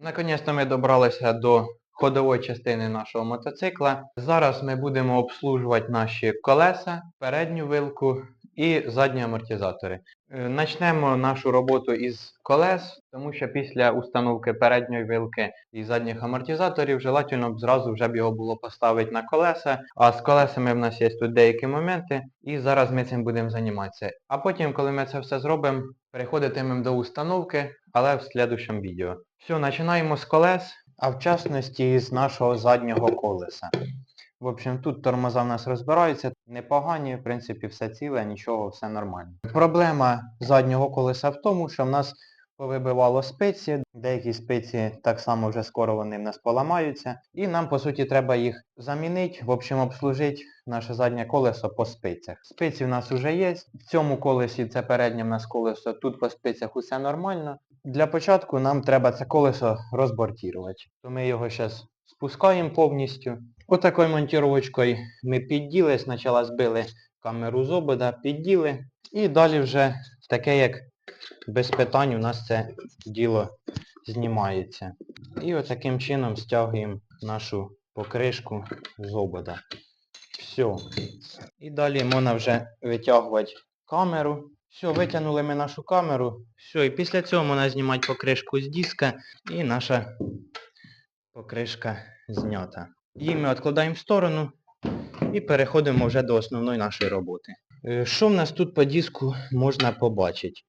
Наконець-то ми добралися до ходової частини нашого мотоцикла. Зараз ми будемо обслужувати наші колеса, передню вилку і задні амортизатори. Е, Начнемо нашу роботу із колес, тому що після установки передньої вилки і задніх амортизаторів желательно б зразу вже б його було поставити на колеса. А з колесами в нас є тут деякі моменти, і зараз ми цим будемо займатися. А потім, коли ми це все зробимо, переходитимемо до установки, але в слідущому відео. Все, починаємо з колес, а в частності з нашого заднього колеса. В общем, тут тормоза в нас розбираються, непогані, в принципі, все ціле, нічого, все нормально. Проблема заднього колеса в тому, що в нас повибивало спиці, деякі спиці так само вже скоро вони в нас поламаються. І нам, по суті, треба їх замінити, в общем, обслужити наше заднє колесо по спицях. Спиці в нас вже є. В цьому колесі це переднє в нас колесо, тут по спицях усе нормально. Для початку нам треба це колесо розбортувати. То ми його зараз спускаємо повністю. Отакою монтіровочкою ми підділи, спочатку збили камеру з обода, підділи. І далі вже таке як без питань у нас це діло знімається. І отаким чином стягуємо нашу покришку з обода. Все. І далі можна вже витягувати камеру. Все, витягнули ми нашу камеру. Все, і після цього можна знімати покришку з диска і наша покришка знята. Її ми відкладаємо в сторону і переходимо вже до основної нашої роботи. Е, Що в нас тут по диску можна побачити?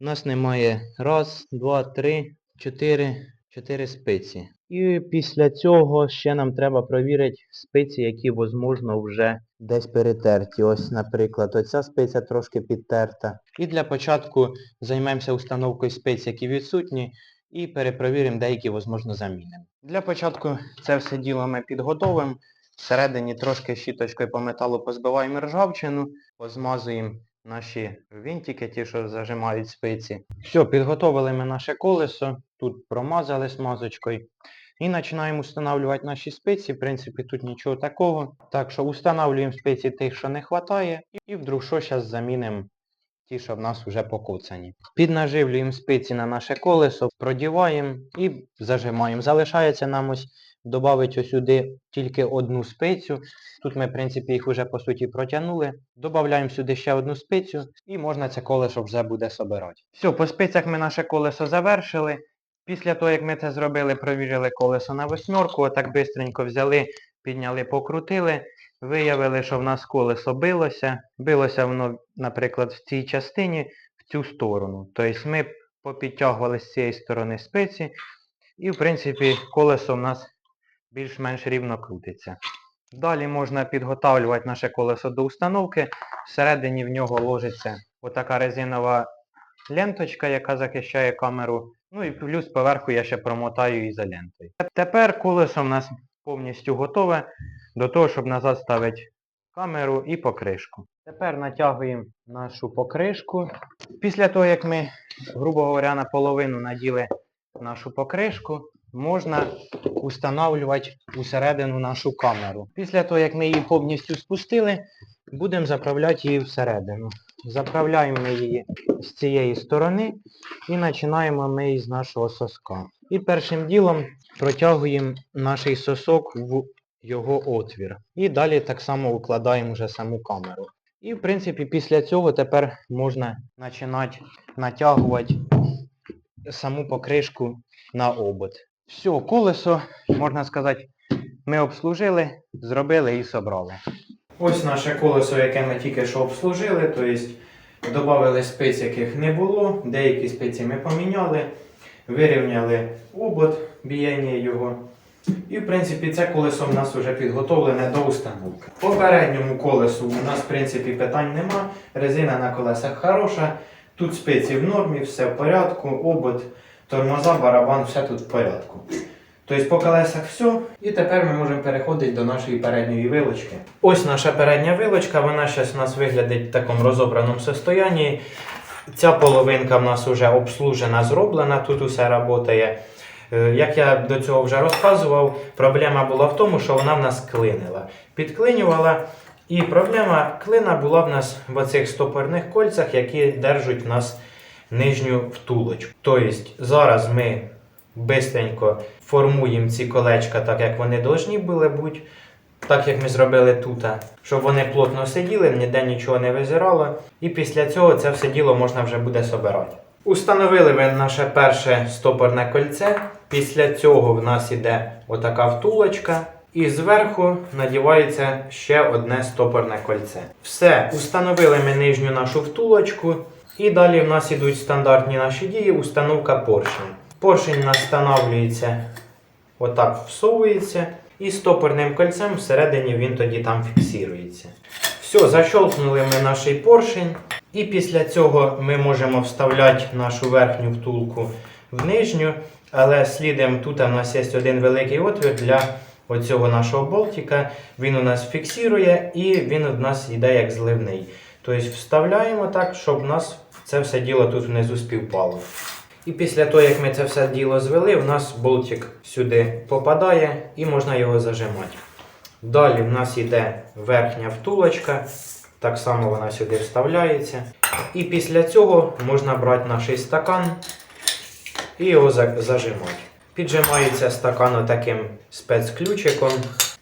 У нас немає раз, два, три, чотири, чотири спиці. І після цього ще нам треба провірити спиці, які, можливо, вже десь перетерті. Ось, наприклад, оця спиця трошки підтерта. І для початку займемося установкою спиць, які відсутні, і перепровіримо деякі, можливо, замінимо. Для початку це все діло ми підготовимо. Всередині трошки щіточкою по металу позбиваємо ржавчину, позмазуємо наші винтики, ті, що зажимають спиці. Все, підготовили ми наше колесо, тут промазали смазочкою. І починаємо встановлювати наші спиці. В принципі, тут нічого такого. Так що встановлюємо спиці тих, що не вистачає, і вдруг що зараз замінимо ті, що в нас вже покоцані. Піднаживлюємо спиці на наше колесо, продіваємо і зажимаємо. Залишається нам ось додати сюди тільки одну спицю. Тут ми, в принципі, їх вже по суті протягнули. Додаємо сюди ще одну спицю і можна це колесо вже буде собирати. Все, по спицях ми наше колесо завершили. Після того, як ми це зробили, провірили колесо на восьмерку, отак бистренько взяли, підняли, покрутили. Виявили, що в нас колесо билося. Билося воно, наприклад, в цій частині, в цю сторону. Тобто ми попідтягували з цієї сторони спиці. І, в принципі, колесо в нас більш-менш рівно крутиться. Далі можна підготавлювати наше колесо до установки. Всередині в нього ложиться отака резинова ленточка, яка захищає камеру. Ну і плюс поверху я ще промотаю ізолентою. Тепер колесо в нас повністю готове до того, щоб назад ставити камеру і покришку. Тепер натягуємо нашу покришку. Після того, як ми, грубо говоря, наполовину наділи нашу покришку, можна установлювати усередину нашу камеру. Після того, як ми її повністю спустили, будемо заправляти її всередину. Заправляємо ми її з цієї сторони і починаємо ми її з нашого соска. І першим ділом протягуємо наш сосок в його отвір. І далі так само викладаємо вже саму камеру. І в принципі після цього тепер можна починати натягувати саму покришку на обод. Все, колесо, можна сказати, ми обслужили, зробили і собрали. Ось наше колесо, яке ми тільки що обслужили, тобто додали спиць, яких не було, деякі спиці ми поміняли, вирівняли обод, біяння його. І в принципі це колесо в нас вже підготовлене до установки. По передньому колесу у нас в принципі питань нема. Резина на колесах хороша. Тут спиці в нормі, все в порядку, обод, тормоза, барабан, все тут в порядку. Тобто по колесах все. І тепер ми можемо переходити до нашої передньої вилочки. Ось наша передня вилочка, вона зараз у нас виглядить в такому розобраному состоянні. Ця половинка в нас вже обслужена, зроблена, тут усе працює. Е, Як я до цього вже розказував, проблема була в тому, що вона в нас клинила. Підклинювала, і проблема клина була в нас в оцих стопорних кольцях, які держать в нас нижню втулочку. Тобто зараз ми бистренько формуємо ці колечка так, як вони повинні були бути, так як ми зробили тут, щоб вони плотно сиділи, ніде нічого не визирало. І після цього це все діло можна вже буде собирати. Установили ми наше перше стопорне кольце. Після цього в нас іде отака втулочка. І зверху надівається ще одне стопорне кольце. Все, установили ми нижню нашу втулочку. І далі в нас ідуть стандартні наші дії, установка поршень. Поршень у нас встановлюється, отак всовується, і стопорним кольцем всередині він тоді там фіксується. Все, защолкнули ми наш поршень. І після цього ми можемо вставляти нашу верхню втулку в нижню. Але слідом тут у нас є один великий отвір для оцього нашого болтика. Він у нас фіксує і він у нас йде як зливний. Тобто вставляємо так, щоб у нас це все діло тут внизу співпало. І після того, як ми це все діло звели, в нас болтик сюди попадає і можна його зажимати. Далі в нас йде верхня втулочка, так само вона сюди вставляється. І після цього можна брати наш стакан і його зажимати. Піджимається стакан таким спецключиком.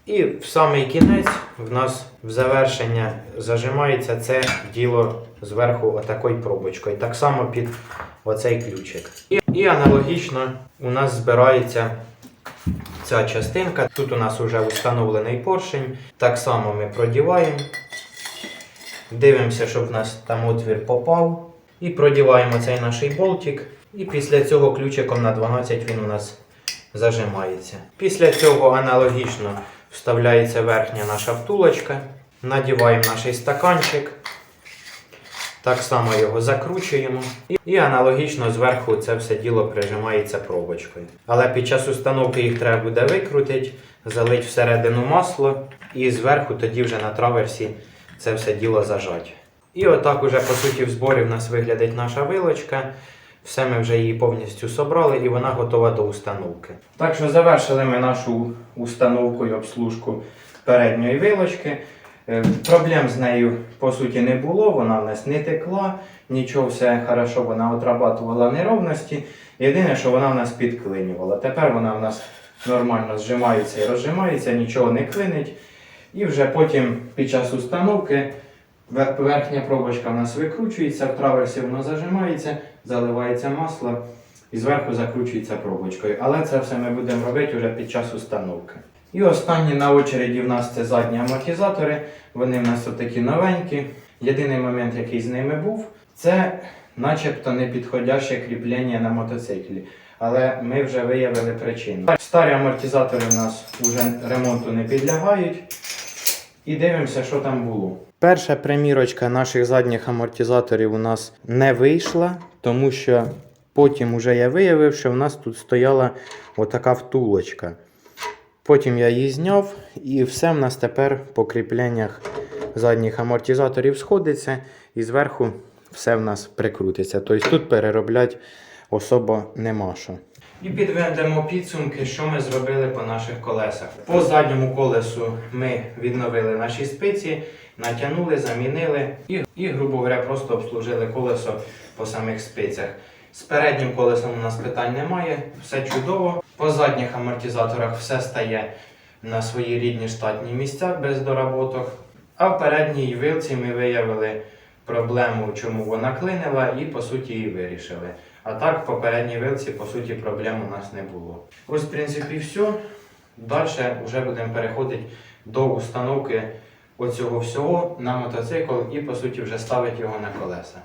І в самий кінець в нас в завершення зажимається це діло зверху отакою пробочкою. Так само під оцей ключик. І, і аналогічно у нас збирається ця частинка. Тут у нас вже встановлений поршень. Так само ми продіваємо. Дивимося, щоб в нас там отвір попав. І продіваємо цей наш болтик. І після цього ключиком на 12 він у нас зажимається. Після цього аналогічно вставляється верхня наша втулочка. Надіваємо наш стаканчик. Так само його закручуємо. І, аналогічно зверху це все діло прижимається пробочкою. Але під час установки їх треба буде викрутити, залити всередину масло і зверху тоді вже на траверсі це все діло зажати. І отак уже по суті в зборі в нас виглядить наша вилочка. Все ми вже її повністю собрали і вона готова до установки. Так що завершили ми нашу установку і обслужку передньої вилочки. Е, Проблем з нею по суті не було, вона в нас не текла, нічого все хорошо, вона отрабатувала неровності. Єдине, що вона в нас підклинювала. Тепер вона в нас нормально зжимається і розжимається, нічого не клинить. І вже потім під час установки вер- верхня пробочка в нас викручується, в траверсі воно зажимається, заливається масло і зверху закручується пробочкою. Але це все ми будемо робити вже під час установки. І останні на очереді в нас це задні амортизатори. Вони в нас такі новенькі. Єдиний момент, який з ними був, це начебто непідходяще кріплення на мотоциклі. Але ми вже виявили причину. Старі амортизатори в нас вже ремонту не підлягають. І дивимося, що там було. Перша примірочка наших задніх амортизаторів у нас не вийшла, тому що потім вже я виявив, що в нас тут стояла отака втулочка. Потім я її зняв, і все в нас тепер по кріпленнях задніх амортизаторів сходиться, і зверху все в нас прикрутиться. Тобто тут переробляти особо нема що. І підведемо підсумки, що ми зробили по наших колесах. По задньому колесу ми відновили наші спиці, натягнули, замінили і, і грубо говоря, просто обслужили колесо по самих спицях. З переднім колесом у нас питань немає, все чудово. По задніх амортизаторах все стає на свої рідні штатні місця без доработок. А в передній вилці ми виявили проблему, чому вона клинила, і по суті її вирішили. А так, в попередній вилці, по суті, проблем у нас не було. Ось, в принципі, все. Далі вже будемо переходити до установки оцього всього на мотоцикл і, по суті, вже ставити його на колеса.